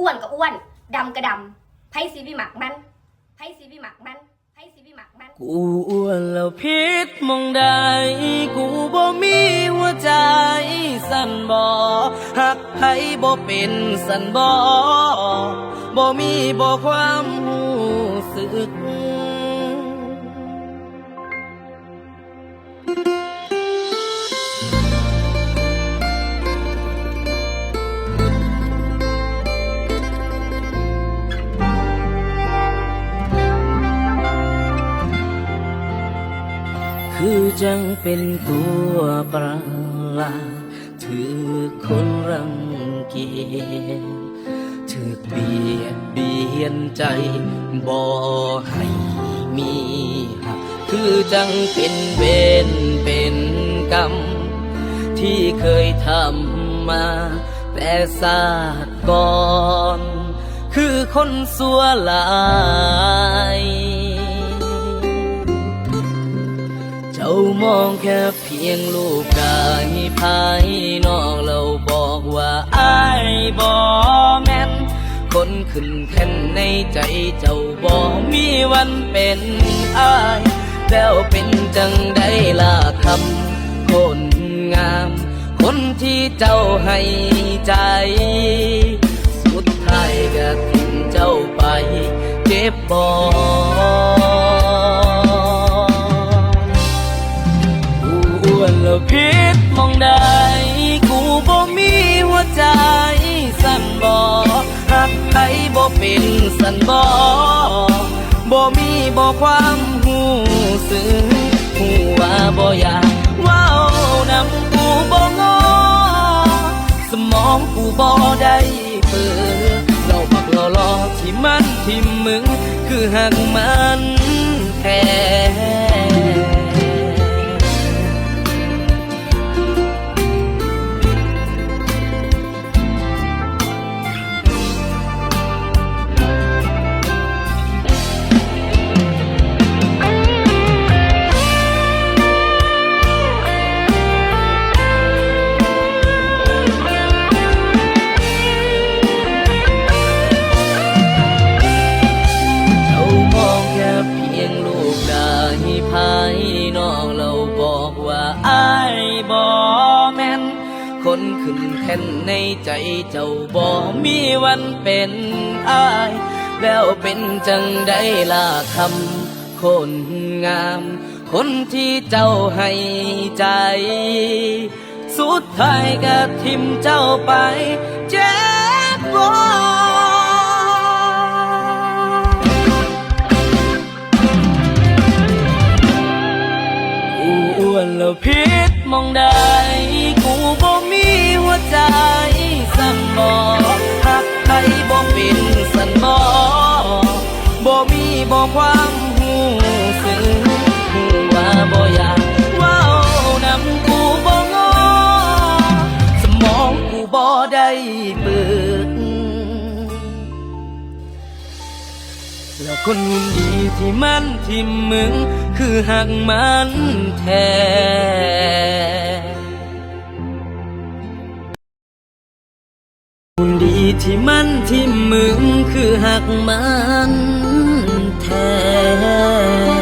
อ้วนก็อ้วนดำก็ดำไพ่ซีวิหมักมันไพ่ซีวิหมักมันไพ่ซีวิหมักมัน กูอ้วนแล้วพิษมองใด กูบ่มีหัวใจสั่นบ่หักไผบ่เป็นสั่นบ่บ่มีบ่ความรู้สึก คือจังเป็นตัวประหลาดถือคนรังเกียจถือเบียดเบียนใจบ่ให้มีหักคือจังเป็นเวรเป็นกรรม ที่เคยทำมา แต่ศาสตร์ก่อน คือคนสัวหลาย เจ้ามองแค่เพียงรูปกายภายนอกเราบอกว่าอายบ่แม่น คนขึ้นแท่นในใจเจ้าบ่มีวันเป็นอาย แล้วเป็นจังได้ล่ะคำคนงาม คนที่เจ้าให้ใจ นแล้วพิษมองได้กูบ่มีหัวใจสั่นบ่หักใครบ่เป็นสั่นบ่บ่มีบ่ความหูสึกหูว่าบ่อยากว้าวนำกูบ่งอสมองกูบ่ได้เปิดเราบักรอรอที่มันที่มึง คือหักมันแท้ ภายนอกเราบอกว่าอายบ่แม่น คนขึ้นแท่นในใจเจ้าบ่มีวันเป็นอาย แล้วเป็นจังได้ล่ะคำคนงาม คนที่เจ้าให้ใจ สุดท้ายก็ทิมเจ้าไปเจ็ ปิดแล้วคนดีที่มันที่มึง คือหักมันแท้คนดีที่มันที่มึง คือหักมันแท้